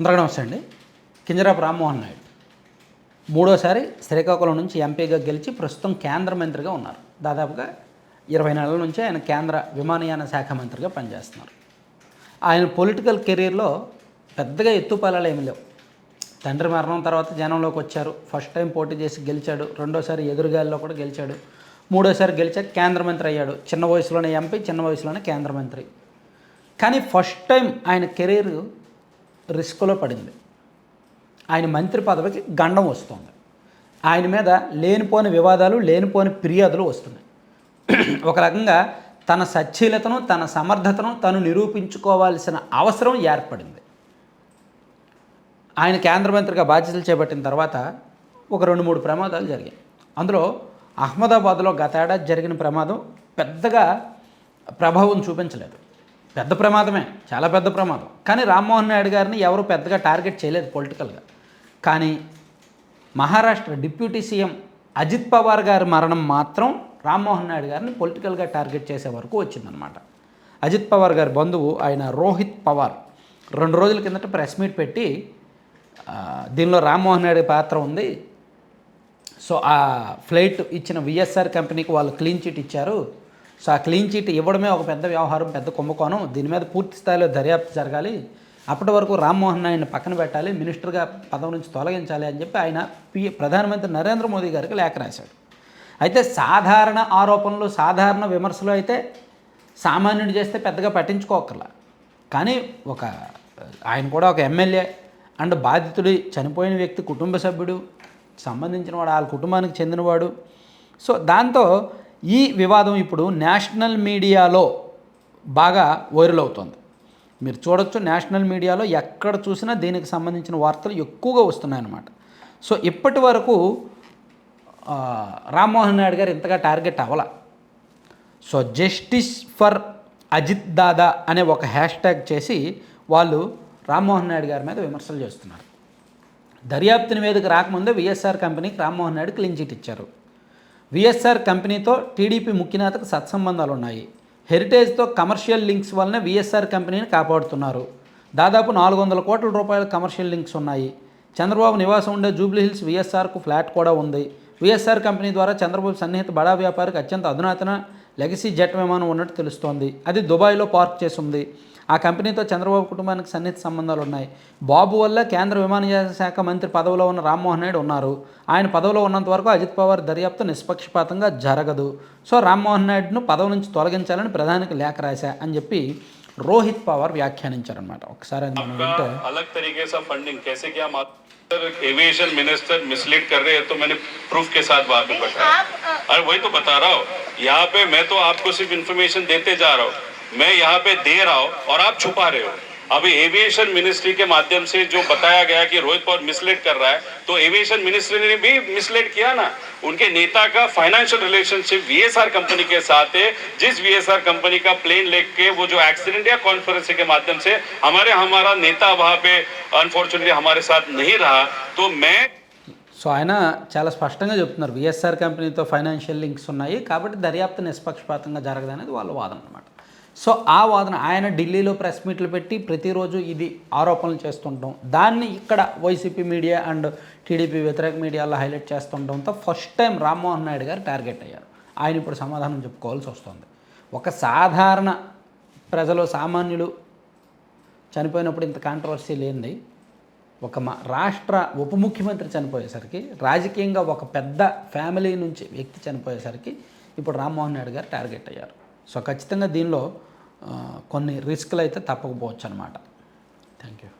అందరికీ నమస్తే అండి. కింజరాపు రామ్మోహన్ నాయుడు. మూడోసారి శ్రీకాకుళం నుంచి ఎంపీగా గెలిచి ప్రస్తుతం కేంద్ర మంత్రిగా ఉన్నారు. దాదాపుగా ఇరవై నెలల నుంచి ఆయన కేంద్ర విమానయాన శాఖ మంత్రిగా పనిచేస్తున్నారు. ఆయన పొలిటికల్ కెరీర్లో పెద్దగా ఎత్తుపాలాలు ఏమి లేవు. తండ్రి మరణం తర్వాత జనంలోకి వచ్చారు. ఫస్ట్ టైం పోటీ చేసి గెలిచాడు. రెండోసారి ఎదురుగాలిలో కూడా గెలిచాడు. మూడోసారి గెలిచాక కేంద్ర మంత్రి అయ్యాడు. చిన్న వయసులోనే ఎంపీ చిన్న వయసులోనే కేంద్ర మంత్రి. కానీ ఫస్ట్ టైం ఆయన కెరీర్ రిస్క్లో పడింది. ఆయన మంత్రి పదవికి గండం వస్తుంది. ఆయన మీద లేనిపోని వివాదాలు లేనిపోని ఫిర్యాదులు వస్తున్నాయి. ఒక రకంగా తన సచ్ఛీలతను తన సమర్థతను తను నిరూపించుకోవాల్సిన అవసరం ఏర్పడింది. ఆయన కేంద్ర మంత్రిగా బాధ్యతలు చేపట్టిన తర్వాత ఒక రెండు మూడు ప్రమాదాలు జరిగాయి. అందులో అహ్మదాబాద్లో గత ఏడాది జరిగిన ప్రమాదం పెద్దగా ప్రభావం చూపించలేదు. పెద్ద ప్రమాదమే చాలా పెద్ద ప్రమాదం. కానీ రామ్మోహన్ నాయుడు గారిని ఎవరు పెద్దగా టార్గెట్ చేయలేదు పొలిటికల్గా. కానీ మహారాష్ట్ర డిప్యూటీ సీఎం అజిత్ పవార్ గారి మరణం మాత్రం రామ్మోహన్ నాయుడు గారిని పొలిటికల్గా టార్గెట్ చేసే వరకు వచ్చిందనమాట అజిత్ పవార్ గారి బంధువు ఆయన రోహిత్ పవార్ రెండు రోజుల కిందట ప్రెస్ మీట్ పెట్టి దీనిలో రామ్మోహన్ నాయుడు పాత్ర ఉంది. సో ఆ ఫ్లైట్ ఇచ్చిన విఎస్ఆర్ కంపెనీకి వాళ్ళు క్లీన్ చిట్ ఇచ్చారు. సో ఆ క్లీన్ చీట్ ఇవ్వడమే ఒక పెద్ద వ్యవహారం పెద్ద కుంభకోణం. దీని మీద పూర్తి స్థాయిలో దర్యాప్తు జరగాలి. అప్పటి వరకు రామ్మోహన్ నాయుడిని పక్కన పెట్టాలి మినిస్టర్గా పదవి నుంచి తొలగించాలి అని చెప్పి ఆయన పి ప్రధానమంత్రి నరేంద్ర మోదీ గారికి లేఖ రాశాడు. అయితే సాధారణ ఆరోపణలు సాధారణ విమర్శలు అయితే సామాన్యుడు చేస్తే పెద్దగా పట్టించుకోకర్లా. కానీ ఒక ఆయన కూడా ఒక ఎమ్మెల్యే అండ్ బాధితుడి చనిపోయిన వ్యక్తి కుటుంబ సభ్యుడు సంబంధించిన వాడు వాళ్ళ కుటుంబానికి చెందినవాడు. సో దాంతో ఈ వివాదం ఇప్పుడు నేషనల్ మీడియాలో బాగా వైరల్ అవుతుంది మీరు చూడొచ్చు నేషనల్ మీడియాలో ఎక్కడ చూసినా దీనికి సంబంధించిన వార్తలు ఎక్కువగా వస్తున్నాయన్నమాట. సో ఇప్పటి వరకు రామ్మోహన్ నాయుడు గారు ఇంతగా target అవ్వాల. So justice for Ajit Dada అనే ఒక హ్యాష్ ట్యాగ్ చేసి వాళ్ళు రామ్మోహన్ నాయుడు గారి మీద విమర్శలు చేస్తున్నారు. దర్యాప్తు నివేదిక రాకముందే విఎస్ఆర్ కంపెనీకి రామ్మోహన్ నాయుడు క్లీన్ చిట్ ఇచ్చారు. విఎస్ఆర్ కంపెనీతో టీడీపీ ముఖ్యనేతకు సత్సంబంధాలు ఉన్నాయి హెరిటేజ్తో కమర్షియల్ లింక్స్ వలన విఎస్ఆర్ కంపెనీని కాపాడుతున్నారు. దాదాపు నాలుగు వందల కోట్ల రూపాయల కమర్షియల్ లింక్స్ ఉన్నాయి. చంద్రబాబు నివాసం ఉండే జూబ్లీ హిల్స్ విఎస్ఆర్కు ఫ్లాట్ కూడా ఉంది. విఎస్ఆర్ కంపెనీ ద్వారా చంద్రబాబు సన్నిహిత బడా వ్యాపారికి అత్యంత అధునాతన లెగసీ జెట్ విమానం ఉన్నట్టు తెలుస్తోంది. అది దుబాయ్లో పార్క్ చేసి ఉంది ఆ కంపెనీతో చంద్రబాబు కుటుంబానికి సన్నిహిత సంబంధాలు ఉన్నాయి బాబు వల్ల కేంద్ర విమానయాన శాఖ మంత్రి పదవిలో ఉన్న రామ్మోహన్ నాయుడు ఉన్నారు ఆయన పదవిలో ఉన్నంత వరకు అజిత్ పవార్ దర్యాప్తు నిష్పక్షపాతంగా జరగదు సో రామ్మోహన్ నాయుడును పదవి నుంచి తొలగించాలని ప్రధానికి లేఖ రాశా అని చెప్పి రోహిత్ పవార్ వ్యాఖ్యానించారనమాట ఒకసారి అది మనం వింటే का अलग तरीके से फंडिंग कैसे क्या एविएशन मिनिस्टर मिसलीड कर रहे हैं तो मैंने प्रूफ के साथ वहां पे बताया आप अ, अरे वही तो बता रहा हूँ यहाँ पे मैं तो आपको सिर्फ इन्फॉर्मेशन देते जा रहा हूँ मैं यहाँ पे दे रहा हूँ और आप छुपा रहे हो अभी एविएशन मिनिस्ट्री के माध्यम से जो बताया गया कि रोहित पवार मिसलीड कर रहा है तो एविएशन मिनिस्ट्री ने भी मिसलीड किया ना उनके नेता का फाइनेंशियल रिलेशनशिप वीएसआर कंपनी के साथ है जिस वीएसआर कंपनी का प्लेन लेके वो जो एक्सीडेंट या कॉन्फ्रेंस के माध्यम से हमारे हमारा नेता वहां पे अनफॉर्चुनेटली हमारे साथ नहीं रहा तो मैं సో ఆయన చాలా స్పష్టంగా చెప్తున్నారు విఎస్ఆర్ కంపెనీతో ఫైనాన్షియల్ లింక్స్ ఉన్నాయి కాబట్టి దర్యాప్తు నిష్పక్షపాతంగా జరగదనేది వాళ్ళ వాదన అనమాట సో ఆ వాదన ఆయన ఢిల్లీలో ప్రెస్ మీట్లు పెట్టి ప్రతిరోజు ఇది ఆరోపణలు చేస్తుంటాం. దాన్ని ఇక్కడ వైసీపీ మీడియా అండ్ టీడీపీ వ్యతిరేక మీడియాలో highlight చేస్తుండటంతో first time Rammohan Naidu garu target అయ్యారు. ఆయన ఇప్పుడు సమాధానం చెప్పుకోవాల్సి వస్తుంది. ఒక సాధారణ ప్రజలు సామాన్యులు చనిపోయినప్పుడు ఇంత కాంట్రవర్సీ లేనిది. ఒక మా రాష్ట్ర ఉప ముఖ్యమంత్రి చనిపోయేసరికి రాజకీయంగా ఒక పెద్ద ఫ్యామిలీ నుంచి వ్యక్తి చనిపోయేసరికి ఇప్పుడు రామ్మోహన్ నాయుడు గారు టార్గెట్ అయ్యారు. సో ఖచ్చితంగా దీనిలో కొన్ని రిస్క్లు అయితే తప్పకపోవచ్చు అనమాట థ్యాంక్ యూ